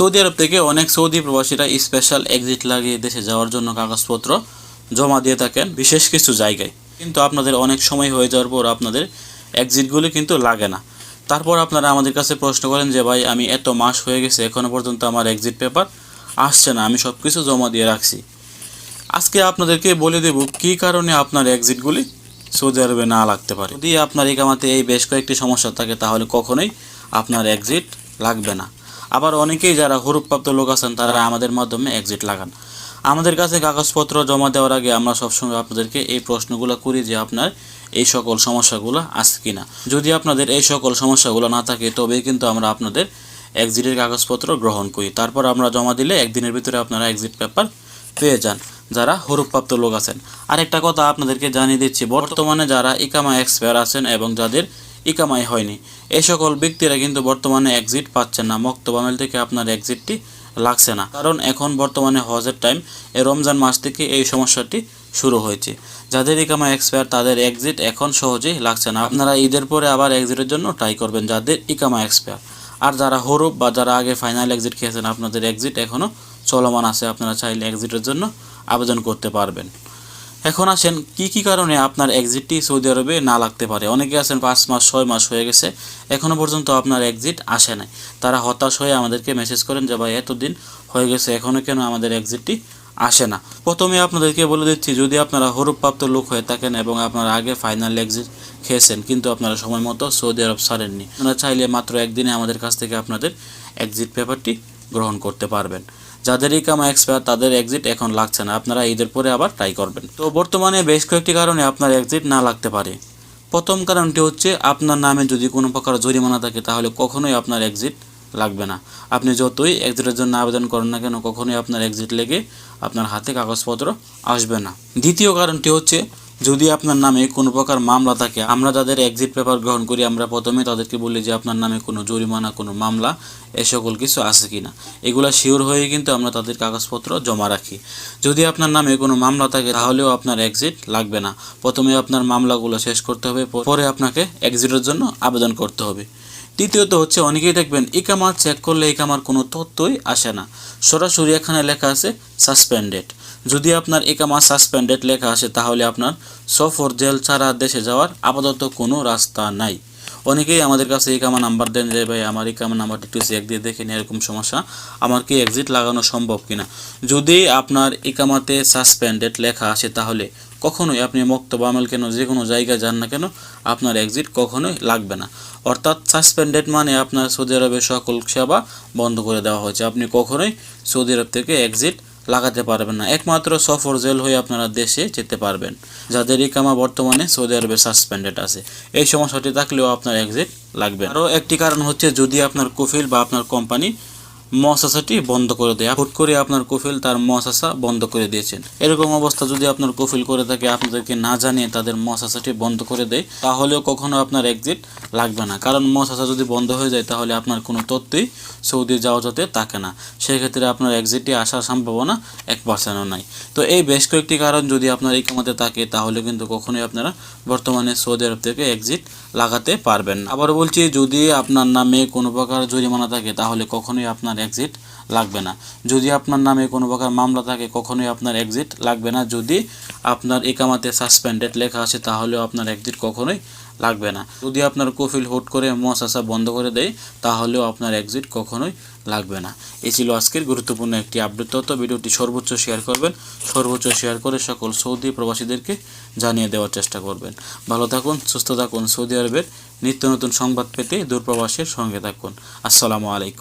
Saudi আরব থেকে অনেক Saudi প্রবাসীরা স্পেশাল এক্সিট লাগিয়ে দেশে যাওয়ার জন্য কাগজপত্র জমা দিয়ে থাকেন বিশেষ কিছু জায়গায়। কিন্তু আপনাদের অনেক সময় হয়ে যাওয়ার পর আপনাদের এক্সিটগুলি কিন্তু লাগে না। তারপর আপনারা আমাদের কাছে প্রশ্ন করেন যে, ভাই, আমি এত মাস হয়ে গেছে এখনও পর্যন্ত আমার এক্সিট পেপার আসছে না, আমি সব কিছু জমা দিয়ে রাখছি। আজকে আপনাদেরকে বলে দেব কী কারণে আপনার এক্সিটগুলি সৌদি আরবে না লাগতে পারে। যদি আপনার ইকামাতে এই বেশ কয়েকটি সমস্যা থাকে, তাহলে কখনোই আপনার এক্সিট লাগবে না। আবার অনেকেই যারা হরুপ্রাপ্ত লোক আছেন, তারা আমাদের মাধ্যমে এক্সিট লাগান। আমাদের কাছে কাগজপত্র জমা দেওয়ার আগে আমরা সবসময় আপনাদেরকে এই প্রশ্নগুলো করি যে আপনার এই সকল সমস্যাগুলো আছে কিনা। যদি আপনাদের এই সকল সমস্যাগুলো না থাকে তবেই কিন্তু আমরা আপনাদের এক্সিটের কাগজপত্র গ্রহণ করি। তারপর আমরা জমা দিলে একদিনের ভিতরে আপনারা এক্সিট পেপার পেয়ে যান, যারা হরুপ্রাপ্ত লোক আছেন। আরেকটা কথা আপনাদেরকে জানিয়ে দিচ্ছি, বর্তমানে যারা ইকামা এক্সপায়ার আছেন এবং যাদের ইকামাই হয়নি। এই সকল ব্যক্তিরা কিন্তু বর্তমানে এক্সিট পাচ্ছেন না। মক্তবামেল থেকে আপনার এক্সিটটি লাগছে না। কারণ এখন বর্তমানে হজের টাইম এই রমজান মাস থেকে এই সমস্যাটি শুরু হয়েছে। যাদের ইকামা এক্সপায়ার তাদের এক্সিট এখন সহজেই লাগছে না। আপনারা ঈদের পরে আবার এক্সিটের জন্য ট্রাই করবেন যাদের ইকামা এক্সপায়ার আর যারা হরুপ বা যারা আগে ফাইনাল এক্সিট খেয়েছেন, আপনাদের এক্সিট এখনও চলমান আছে। আপনারা চাইলে এক্সিটের জন্য আবেদন করতে পারবেন। এখন আসেন, কি কি কারণে আপনার এক্সিটটি সৌদি আরবে না লাগতে পারে? অনেকে আছেন পাঁচ মাস, ছয় মাস হয়ে গেছে এখনও পর্যন্ত আপনার এক্সিট আসে নাই। তারা হতাশ হয়ে আমাদেরকে মেসেজ করেন যে, ভাই, এতদিন হয়ে গেছে এখনও কেন আমাদের এক্সিটটি আসে না? প্রথমে আপনাদেরকে বলে দিচ্ছি, যদি আপনারা হরুপ্রাপ্ত লোক হয়ে থাকেন এবং আপনারা আগে ফাইনাল এক্সিট খেয়েছেন, কিন্তু আপনারা সময় মতো সৌদি আরব ছাড়েননি, আপনারা চাইলে মাত্র একদিনে আমাদের কাছ থেকে আপনাদের এক্সিট পেপারটি গ্রহণ করতে পারবেন। যাদের ইকামা এক্সপায়ার তাদের এক্সিট এখন লাগছে না। আপনারা ঈদের পরে আবার ট্রাই করবেন। তো বর্তমানে বেশ কয়েকটি কারণে আপনার এক্সিট না লাগতে পারে। প্রথম কারণটি হচ্ছে, আপনার নামে যদি কোনো প্রকার জরিমানা থাকে, তাহলে কখনোই আপনার এক্সিট লাগবে না। আপনি যতই এক্সিটের জন্য আবেদন করেন না কেন, কখনোই আপনার এক্সিট লেগে আপনার হাতে কাগজপত্র আসবে না। দ্বিতীয় কারণটি হচ্ছে যদি আপনার নামে কোনো প্রকার মামলা থাকে, আমরা যাদের এক্সিট পেপার গ্রহণ করি, আমরা প্রথমে তাদেরকে বলি যে আপনার নামে কোনো জরিমানা, কোনো মামলা, এ সকল কিছু আছে কি না এগুলা শিওর হয়ে কিন্তু আমরা তাদের কাগজপত্র জমা রাখি। যদি আপনার নামে কোনো মামলা থাকে, তাহলেও আপনার এক্সিট লাগবে না। প্রথমে আপনার মামলাগুলো শেষ করতে হবে, পরে আপনাকে এক্সিটের জন্য আবেদন করতে হবে। তৃতীয়ত হচ্ছে, অনেকেই দেখবেন ইকামা চেক করলে ইকামার কোনো তথ্যই আসে না। সরাসরি এখানে লেখা আছে সাসপেন্ডেড যদি আপনার ইকামা সাসপেন্ডেড লেখা আসে, তাহলে আপনার সফর, জেল ছাড়া দেশে যাওয়ার আপাতত কোনো রাস্তা নাই। অনেকেই আমাদের কাছে ইকামা নাম্বার দেন যে ভাই, আমার ইকামা নাম্বারটা একটু চেক দিয়ে দেখেন এরকম সমস্যা আমার কি এক্সিট লাগানো সম্ভব কিনা? যদি আপনার ইকামাতে সাসপেন্ডেড লেখা আসে, তাহলে কখনোই আপনি মক্তব আমল কেন, যে কোনো জায়গায় যান না কেন, আপনার এক্সিট কখনোই লাগবে না। অর্থাৎ সাসপেন্ডেড মানে আপনার সৌদি আরবের সকল সেবা বন্ধ করে দেওয়া হয়েছে। আপনি কখনোই সৌদি আরব থেকে এক্সিট লাগাতে পারবেন না। একমাত্র সফর জেল হয়ে আপনারা দেশে যেতে পারবেন, যাদের ইকামা বর্তমানে সৌদি আরবে সাসপেন্ডেড আছে। এই সমস্যাটি থাকলেও আপনার এক্সিট লাগবে আরও একটি কারণ হচ্ছে যদি আপনার কফিল বা আপনার কোম্পানি মহাশাসাটি বন্ধ করে দেয়। হুট করে আপনার কফিল তার মহাশাসা বন্ধ করে দিয়েছেন। এরকম অবস্থা যদি আপনার কফিল করে থাকে, আপনাদেরকে না জানিয়ে তাদের মহাশাসাটি বন্ধ করে দেয়, তাহলেও কখনো আপনার এক্সিট লাগবে না। কারণ মহাশাসা যদি বন্ধ হয়ে যায়, তাহলে আপনার কোনো তথ্যই সৌদি যাওয়া যাতে থাকে না। সেক্ষেত্রে আপনার এক্সিটটি আসার সম্ভাবনা এক পার্সেন্টও নাই। তো এই বেশ কয়েকটি কারণ যদি আপনার এই কামাতে থাকে, তাহলে কিন্তু কখনোই আপনারা বর্তমানে সৌদি আরব থেকে এক্সিট লাগাতে পারবেন আবার বলছি, যদি আপনার নামে কোনো প্রকার জরিমানা থাকে, তাহলে কখনোই আপনার এক্সিট লাগবে না। যদি আপনার নামে কোনো প্রকার মামলা থাকে, কখনোই আপনার এক্সিট লাগবে না। যদি আপনার একামাতে সাসপেন্ডেড লেখা আছে, তাহলেও আপনার এক্সিট কখনোই লাগবে না। যদি আপনার কফিল হুট করে মশাসা বন্ধ করে দেয়, তাহলেও আপনার এক্সিট কখনোই লাগবে না। এই ছিল আজকের গুরুত্বপূর্ণ একটি আপডেট তথ্য। ভিডিওটি সর্বোচ্চ শেয়ার করবেন। সর্বোচ্চ শেয়ার করে সকল সৌদি প্রবাসীদেরকে জানিয়ে দেওয়ার চেষ্টা করবেন। ভালো থাকুন, সুস্থ থাকুন। সৌদি আরবের নিত্য নতুন সংবাদ পেতে দূরপ্রবাসের সঙ্গে থাকুন। আসসালামু আলাইকুম।